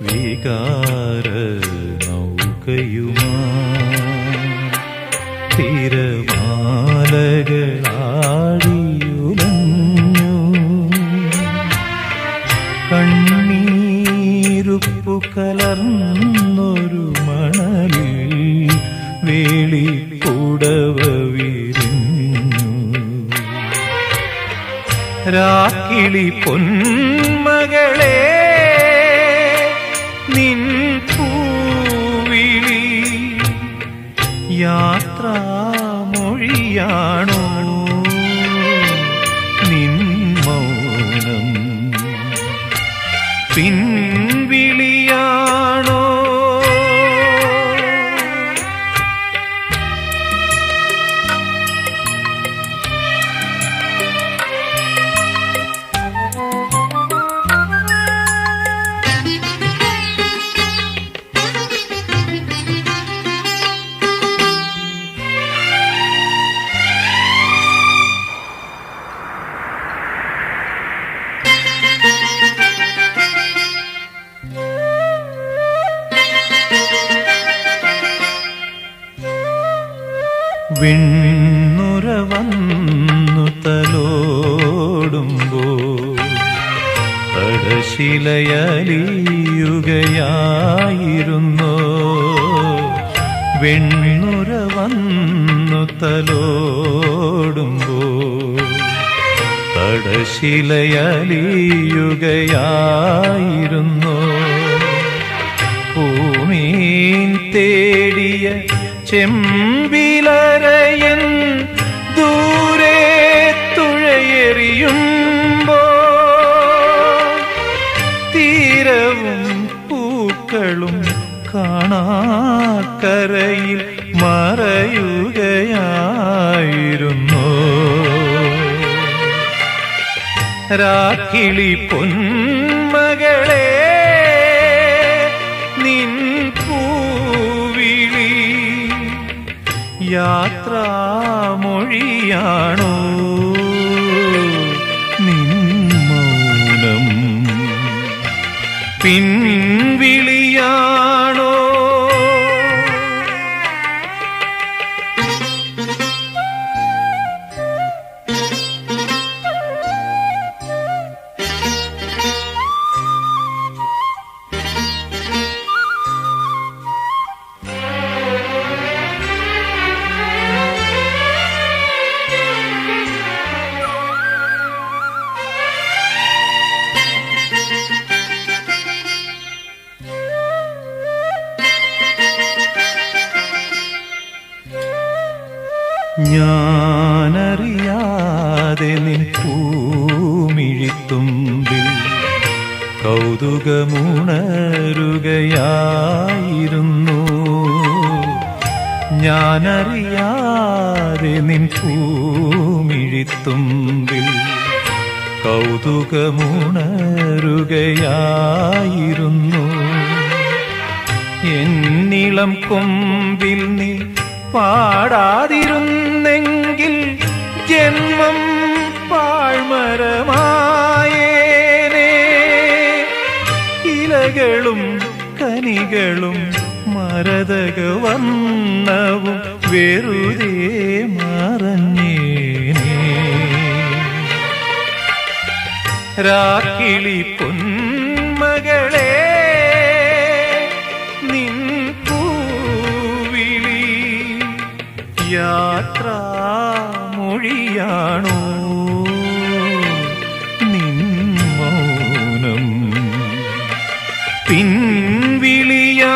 വികാര നൗകയുമാ. കണ്ണീരുപ്പു കലർന്നൊരു മണലിൽ വേളി വിരിഞ്ഞു. രാക്കിളി പൊന്മകളെ നിൻ പൂവിളി യാത്രാമൊഴിയാണോ? നിൻ മൗനം പിൻവിളിയാണോ വിണ്ണുര വന്നു തലോടുമ്പോ തടശിലയലിയുകയായിരുന്നു? വെണ്ണുര വന്നു തലോടുമ്പോ തടശിലയലിയുകയായിരുന്നു? ഭൂമീൻ തേടിയ ചെമ്പിലറയൻ ദൂരെ തുഴയെറിയുമ്പോ തീരവും പൂക്കളും കാണാക്കരയിൽ മറയുകയായിരുന്നു. രാക്കിളി പൊന്മകളെ യാത്രാമൊഴിയാണോ? നിൻ മൗനം പിൻവിളിയാണോ ഞാനറിയാതെ നിൻ പൂമിഴിത്തുമ്പിൽ കൗതുകമുണരുകയായിരുന്നു. ഞാനറിയാതെ നിൻ പൂമിഴിത്തുമ്പിൽ കൗതുകമുണരുകയായിരുന്നു. എന്നിളം കൊമ്പിൽ നീ പാടാതിരുന്നെങ്കിൽ ജന്മം പാഴ്മരമായേനേ. ഇലകളും കനികളും മരതക വണ്ണവും വെറുതെ മറഞ്ഞേനേ. രാക്കിളി പൊന്മകളെ യാത്രാമൊഴിയാണോ നിൻ മൗനം പിൻവിളിയാ